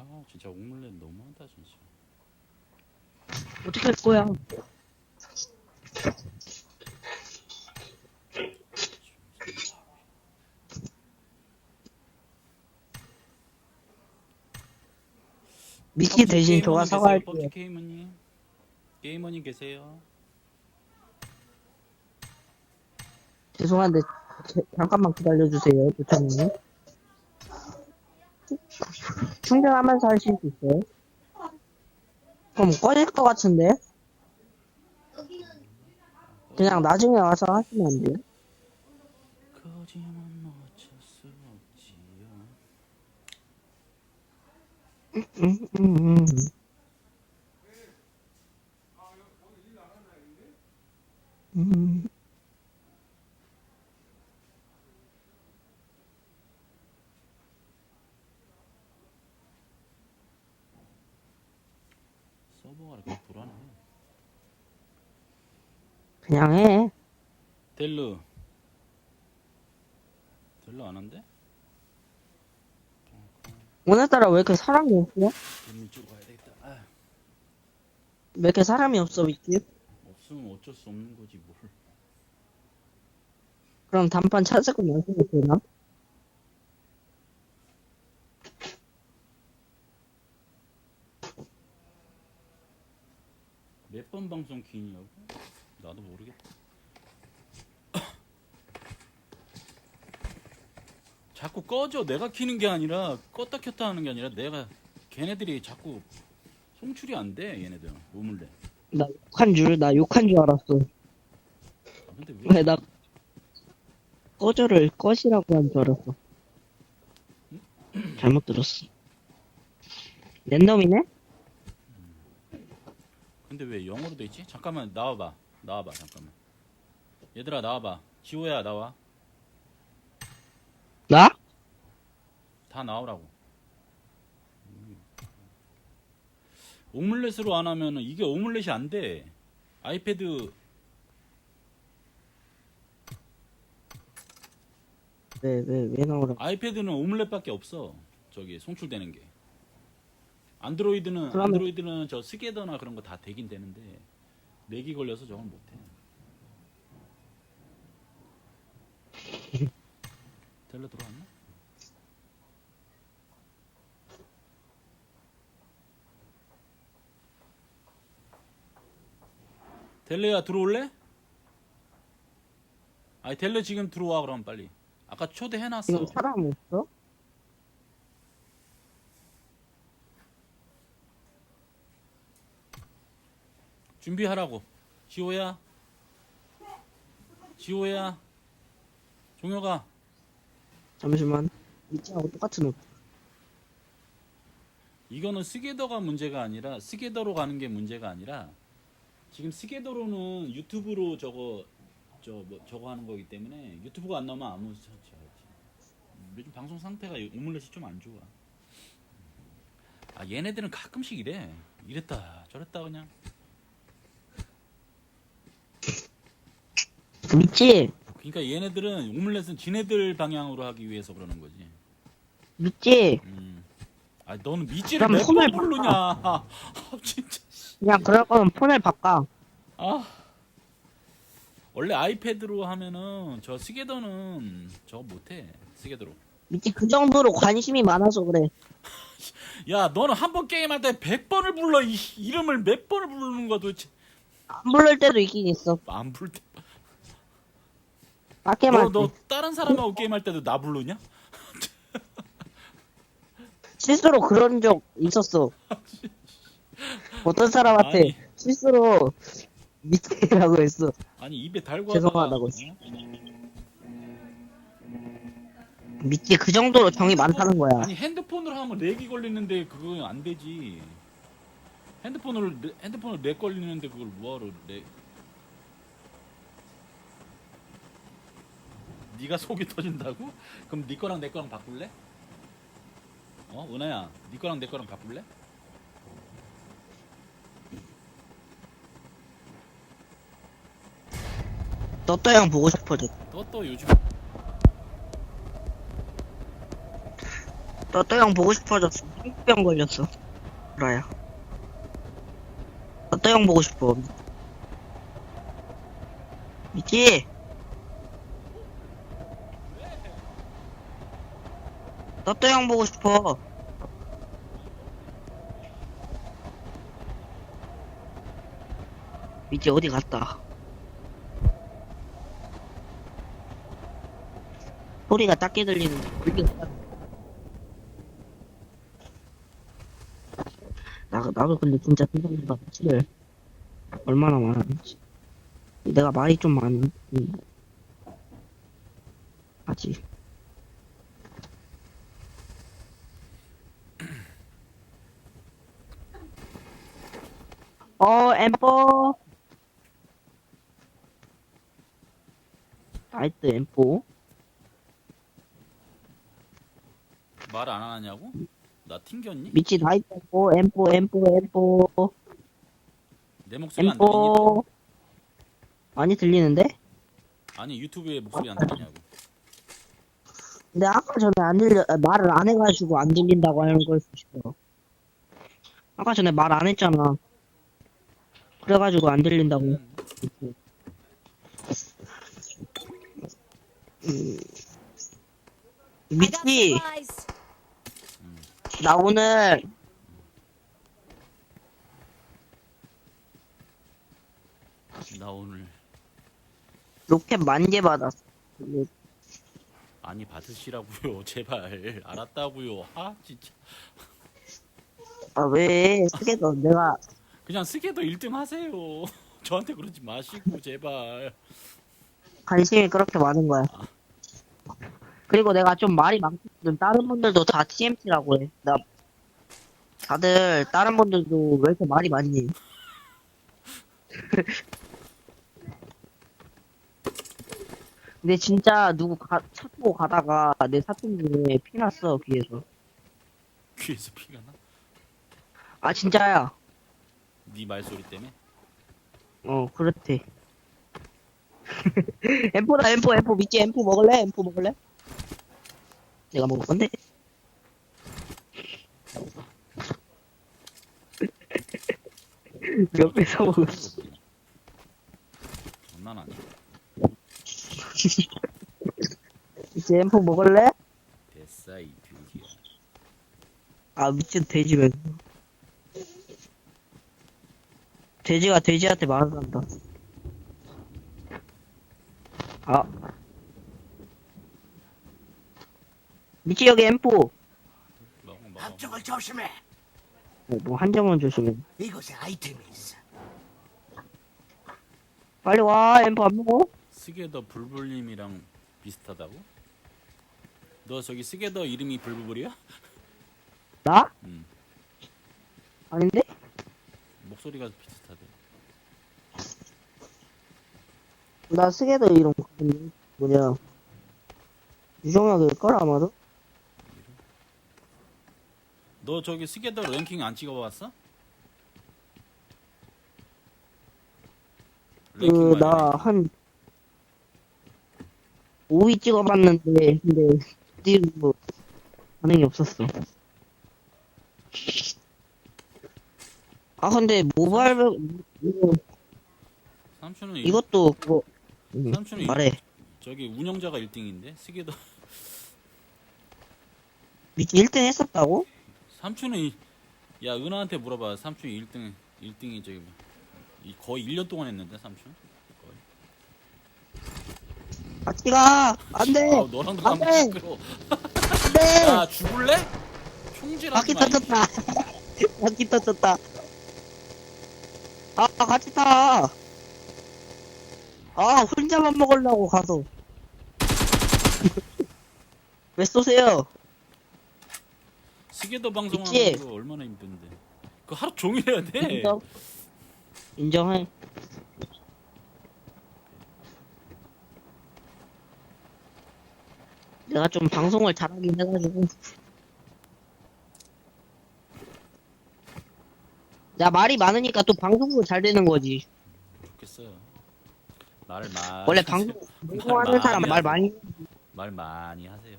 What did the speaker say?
아 진짜 옥물렛 너무하다 진짜 어떻게 할 거야? 미키 대신 저가 사과할게요. 법 게이머님 게이머님 계세요 죄송한데 제- 잠깐만 기다려주세요, 부처님. 충전하면서 하실 수 있어요? 그럼 꺼질 것 같은데? 그냥 나중에 와서 하시면 안 돼요? 없지요 음, 음, 음. 음. 서버가 이렇게 불안해 그냥 해. 델루 델루 안 한대? 오늘따라 왜 이렇게 사람이 없어? 델루 이쪽으로 가야 되겠다 아, 왜 이렇게 사람이 없어, 미키? 없으면 어쩔 수 없는 거지 뭘 그럼 단판 찾고 나서면 되나? 몇 번 방송 키냐고? 나도 모르겠다. 자꾸 꺼져. 내가 키는 게 아니라 껐다 켰다 하는 게 아니라 내가 걔네들이 자꾸 송출이 안 돼. 얘네들 우물래. 나 욕한 줄, 나 욕한 줄 알았어. 아, 근데 왜? 왜 나 꺼져를 꺼시라고 한 줄 알았어. 잘못 들었어. 랜덤이네? 근데 왜 영어로 돼 있지? 잠깐만 나와봐. 나와봐. 잠깐만. 얘들아 나와봐. 지호야 나와. 나? 다 나오라고. 오믈렛으로 안 하면은 이게 오믈렛이 안 돼. 아이패드 왜, 왜, 왜 나오라? 아이패드는 오믈렛밖에 없어. 저기 송출되는 게. 안드로이드는 그러면- 안드로이드는 저 스게더나 그런 거 다 되긴 되는데 렉이 걸려서 저건 못 해. 텔레 들어왔나? 델레야 들어올래? 아니 델레 지금 들어와 그럼 빨리. 아까 초대해놨어. 지금 사람 없어? 준비하라고. 지호야. 지호야. 종혁아. 잠시만. 이쪽하고 똑같은 옷. 이거는 스게더가 문제가 아니라 스게더로 가는 게 문제가 아니라 지금 스게더로는 유튜브로 저거 저 뭐 저거 하는 거기 때문에 유튜브가 안 나오면 아무 저- 저- 저- 요즘 방송 상태가 오믈렛이 좀 안 좋아. 아 얘네들은 가끔씩 이래. 이랬다 저랬다 그냥. 믿지? 그러니까 얘네들은 오믈렛은 지네들 방향으로 하기 위해서 그러는 거지. 믿지? 음. 아, 너는 미지를 그럼 몇번 손을 부르냐? 아, 진짜. 씨. 그냥 그럴 거면 폰을 바꿔. 아. 원래 아이패드로 하면은 저 스게더는 저거 못해. 스게더로. 믿지? 그 정도로 관심이 많아서 그래. 야, 너는 한 번 게임할 때 100번을 불러. 이 이름을 몇 번을 부르는 거야 도대체. 안 부를 때도 있긴 있어. 안 부를 때. 밖에만. 너, 너 다른 사람하고 게임할 때도 나 부르냐? 실수로 그런 적 있었어. 어떤 사람한테 아니. 실수로 밑에라고 했어. 아니, 입에 달고 죄송하다고 하다가, 믿지? 그 정도로 정이 많다는 거야. 아니 핸드폰으로 하면 렉이 걸리는데 그거 안 되지. 핸드폰으로 레- 핸드폰으로 렉 걸리는데 그걸 뭐하러 렉? 네가 속이 터진다고? 그럼 네 거랑 내 거랑 바꿀래? 어, 은하야, 네 거랑 내 거랑 바꿀래? 너또 형 보고 싶어져. 너또 요즘 떠떠형 보고 싶어졌어. 한병 걸렸어. 그래요. 떠떠형 보고 싶어. 미치? 떠떠형 보고 싶어. 미치 어디 갔다. 소리가 작게 들리는 나, 나도 근데 진짜 생각보다 사실 얼마나 많았지. 내가 말이 좀 많이, 음, 하 어, 엠뽀. 나이스, 엠뽀. 말안 하냐고? 나 튕겼니? 미치 나이스, 엠뽀, 엠뽀, 엠뽀, 엠뽀. 내 목소리 안 들리니? 엠뽀. 많이 들리는데? 아니 유튜브에 목소리 안 들리냐고. 근데 아까 전에 안 들려, 아, 말을 안 해가지고 안 들린다고 하는 걸 수도 있어. 아까 전에 말 안 했잖아. 그래가지고 안 들린다고. 음. 미치. 나 오늘 나 오늘 로켓 만 개 받았어. 많이 받으시라고요. 제발 알았다고요. 아 진짜. 아, 왜? 그래도 내가, 그냥 스게더 1등 하세요. 저한테 그러지 마시고 제발. 관심이 그렇게 많은 거야. 그리고 내가 좀 말이 많거든. 다른 분들도 다 TMT라고 해. 나, 다들, 다른 분들도 왜 이렇게 말이 많니? 근데 진짜 누구 가, 차 타고 가다가 내 사촌 중에 피 났어, 귀에서. 귀에서 피가 나? 아, 진짜야. 네 말소리 때문에? 어, 그렇대. 엠포다, 엠포, 엠포. 미치 엠포 먹을래? 엠포 먹을래? 내가 먹을 건데. 몇배 사먹었어. 장난 아니야. 미치 엠포 먹을래? 됐어 이 돼지야. 아, 미친 돼지면. 돼지가 돼지한테 말을 한다. 아. 미치 여기 엠포. 먹어 먹어. 앞쪽을 조심해. 어, 뭐 한정원 조심해. 이곳에 아이템이 있어. 빨리 와, 엠포 안 먹어? 스게더 불불님이랑 비슷하다고? 너 저기 스게더 이름이 불불이야? 나? 응. 아닌데? 목소리가 비슷하대. 나 스게더 이름 그 뭐냐 유정혁일 걸 아마도? 너 저기 스게더 랭킹 안 찍어봤어? 랭킹 그나한 5위 찍어봤는데 근데 뒤로 뭐 반응이 없었어 아 근데 모바일 이거, 삼촌은 이- 이것도 그거 응, 삼촌은 이- 말해 저기 운영자가 1등인데 스게더 미치 1등 했었다고? 삼촌은 이- 야 은하한테 물어봐 삼촌이 1등 1등이 저기 뭐, 이 거의 1년 동안 했는데 삼촌 거의. 같이 가 안돼 아, 너랑도 안 돼. 시끄러. 안돼 야 죽을래? 총질하지 바퀴 마. 터졌다 바퀴 터졌다 아 같이 타 아 혼자만 먹으려고 가서 왜 쏘세요 스게더 방송하는? 거 얼마나 힘든데. 그 하루 종일 해야 돼. 인정 인정해 내가 좀 방송을 잘하긴 해가지고 야 말이 많으니까 또 방송도 잘 되는 거지 좋겠어요. 말 많이 원래. 방송 방송하는 사람 말 많이 말 많이 하세요.